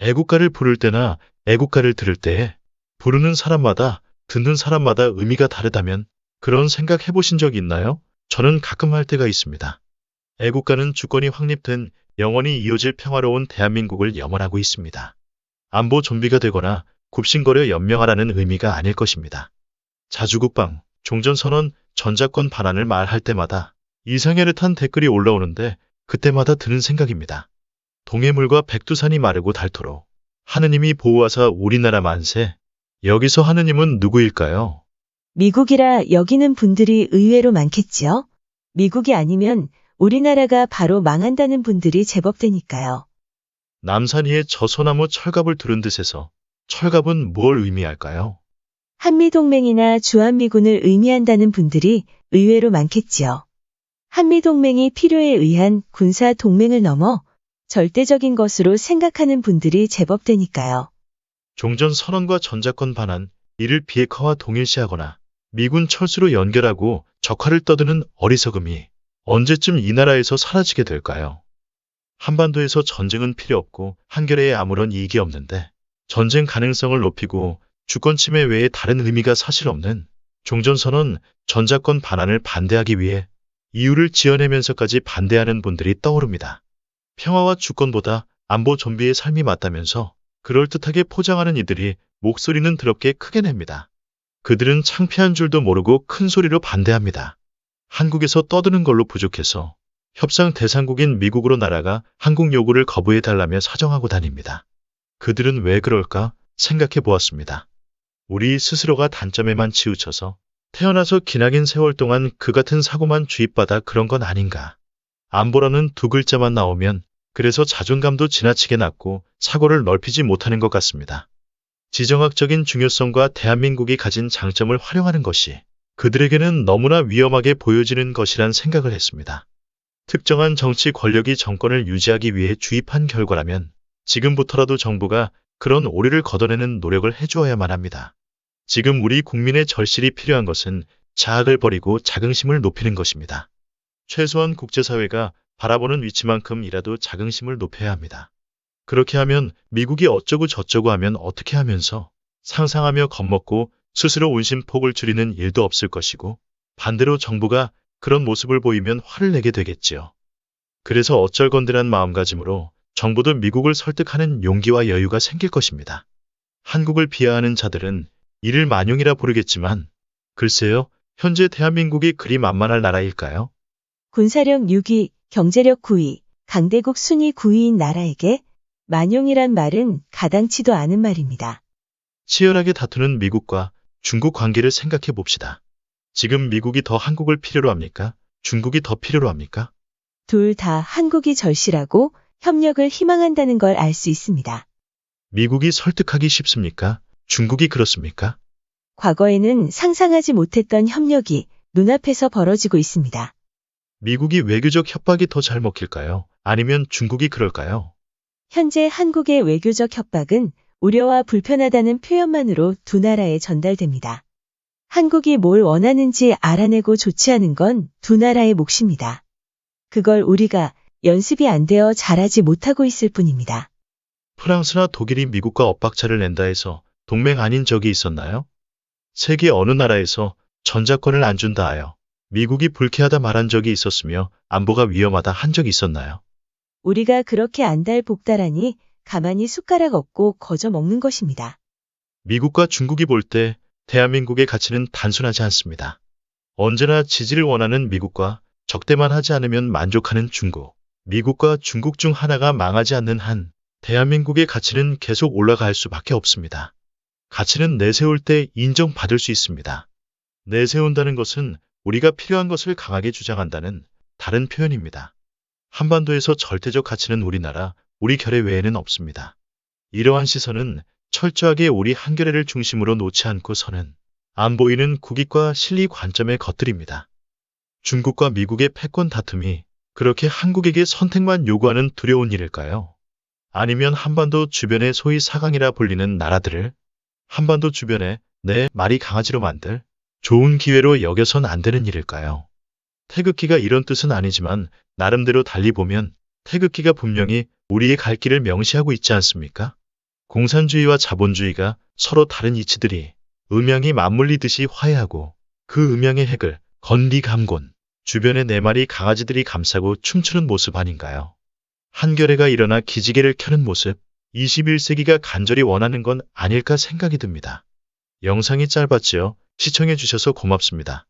애국가를 부를 때나 애국가를 들을 때에 부르는 사람마다 듣는 사람마다 의미가 다르다면 그런 생각 해보신 적 있나요? 저는 가끔 할 때가 있습니다. 애국가는 주권이 확립된 영원히 이어질 평화로운 대한민국을 염원하고 있습니다. 안보 좀비가 되거나 굽신거려 연명하라는 의미가 아닐 것입니다. 자주국방, 종전선언, 전자권 반환을 말할 때마다 이상해를 탄 댓글이 올라오는데 그때마다 드는 생각입니다. 동해물과 백두산이 마르고 닳도록 하느님이 보호하사 우리나라 만세. 여기서 하느님은 누구일까요? 미국이라 여기는 분들이 의외로 많겠지요? 미국이 아니면 우리나라가 바로 망한다는 분들이 제법 되니까요. 남산 위에 저 소나무 철갑을 두른 듯해서 철갑은 뭘 의미할까요? 한미동맹이나 주한미군을 의미한다는 분들이 의외로 많겠지요. 한미동맹이 필요에 의한 군사 동맹을 넘어 절대적인 것으로 생각하는 분들이 제법 되니까요. 종전 선언과 전자권 반환, 이를 비핵화와 동일시하거나 미군 철수로 연결하고 적화를 떠드는 어리석음이 언제쯤 이 나라에서 사라지게 될까요? 한반도에서 전쟁은 필요 없고 한겨레에 아무런 이익이 없는데 전쟁 가능성을 높이고 주권 침해 외에 다른 의미가 사실 없는 종전선언 전자권 반환을 반대하기 위해 이유를 지어내면서까지 반대하는 분들이 떠오릅니다. 평화와 주권보다 안보 좀비의 삶이 맞다면서 그럴듯하게 포장하는 이들이 목소리는 더럽게 크게 냅니다. 그들은 창피한 줄도 모르고 큰 소리로 반대합니다. 한국에서 떠드는 걸로 부족해서 협상 대상국인 미국으로 날아가 한국 요구를 거부해 달라며 사정하고 다닙니다. 그들은 왜 그럴까 생각해 보았습니다. 우리 스스로가 단점에만 치우쳐서 태어나서 기나긴 세월 동안 그 같은 사고만 주입받아 그런 건 아닌가. 안보라는 두 글자만 나오면 그래서 자존감도 지나치게 낮고 사고를 넓히지 못하는 것 같습니다. 지정학적인 중요성과 대한민국이 가진 장점을 활용하는 것이 그들에게는 너무나 위험하게 보여지는 것이란 생각을 했습니다. 특정한 정치 권력이 정권을 유지하기 위해 주입한 결과라면 지금부터라도 정부가 그런 오류를 걷어내는 노력을 해주어야만 합니다. 지금 우리 국민의 절실히 필요한 것은 자학을 버리고 자긍심을 높이는 것입니다. 최소한 국제사회가 바라보는 위치만큼이라도 자긍심을 높여야 합니다. 그렇게 하면 미국이 어쩌고 저쩌고 하면 어떻게 하면서 상상하며 겁먹고 스스로 운심폭을 줄이는 일도 없을 것이고 반대로 정부가 그런 모습을 보이면 화를 내게 되겠지요. 그래서 어쩔건대란 마음가짐으로 정부도 미국을 설득하는 용기와 여유가 생길 것입니다. 한국을 비하하는 자들은 이를 만용이라 부르겠지만 글쎄요, 현재 대한민국이 그리 만만할 나라일까요? 군사력 6위, 경제력 9위, 강대국 순위 9위인 나라에게 만용이란 말은 가당치도 않은 말입니다. 치열하게 다투는 미국과 중국 관계를 생각해 봅시다. 지금 미국이 더 한국을 필요로 합니까? 중국이 더 필요로 합니까? 둘 다 한국이 절실하고 협력을 희망한다는 걸 알 수 있습니다. 미국이 설득하기 쉽습니까? 중국이 그렇습니까? 과거에는 상상하지 못했던 협력이 눈앞에서 벌어지고 있습니다. 미국이 외교적 협박이 더 잘 먹힐까요? 아니면 중국이 그럴까요? 현재 한국의 외교적 협박은 우려와 불편하다는 표현만으로 두 나라에 전달됩니다. 한국이 뭘 원하는지 알아내고 조치하는 건 두 나라의 몫입니다. 그걸 우리가 연습이 안 되어 잘하지 못하고 있을 뿐입니다. 프랑스나 독일이 미국과 엇박자를 낸다 해서 동맹 아닌 적이 있었나요? 세계 어느 나라에서 전자권을 안 준다 하여 미국이 불쾌하다 말한 적이 있었으며 안보가 위험하다 한 적이 있었나요? 우리가 그렇게 안달복달하니 가만히 숟가락 얹고 거저 먹는 것입니다. 미국과 중국이 볼 때 대한민국의 가치는 단순하지 않습니다. 언제나 지지를 원하는 미국과 적대만 하지 않으면 만족하는 중국, 미국과 중국 중 하나가 망하지 않는 한 대한민국의 가치는 계속 올라갈 수밖에 없습니다. 가치는 내세울 때 인정받을 수 있습니다. 내세운다는 것은 우리가 필요한 것을 강하게 주장한다는 다른 표현입니다. 한반도에서 절대적 가치는 우리나라, 우리 결의 외에는 없습니다. 이러한 시선은 철저하게 우리 한겨레를 중심으로 놓지 않고 서는 안 보이는 국익과 실리 관점에 겉들입니다. 중국과 미국의 패권 다툼이 그렇게 한국에게 선택만 요구하는 두려운 일일까요? 아니면 한반도 주변의 소위 사강이라 불리는 나라들을 한반도 주변에 내 말이 강아지로 만들 좋은 기회로 여겨선 안 되는 일일까요? 태극기가 이런 뜻은 아니지만 나름대로 달리 보면 태극기가 분명히 우리의 갈 길을 명시하고 있지 않습니까? 공산주의와 자본주의가 서로 다른 이치들이 음양이 맞물리듯이 화해하고 그 음양의 핵을 건리감곤 주변의 네 마리 강아지들이 감싸고 춤추는 모습 아닌가요? 한겨레가 일어나 기지개를 켜는 모습, 21세기가 간절히 원하는 건 아닐까 생각이 듭니다. 영상이 짧았지요. 시청해주셔서 고맙습니다.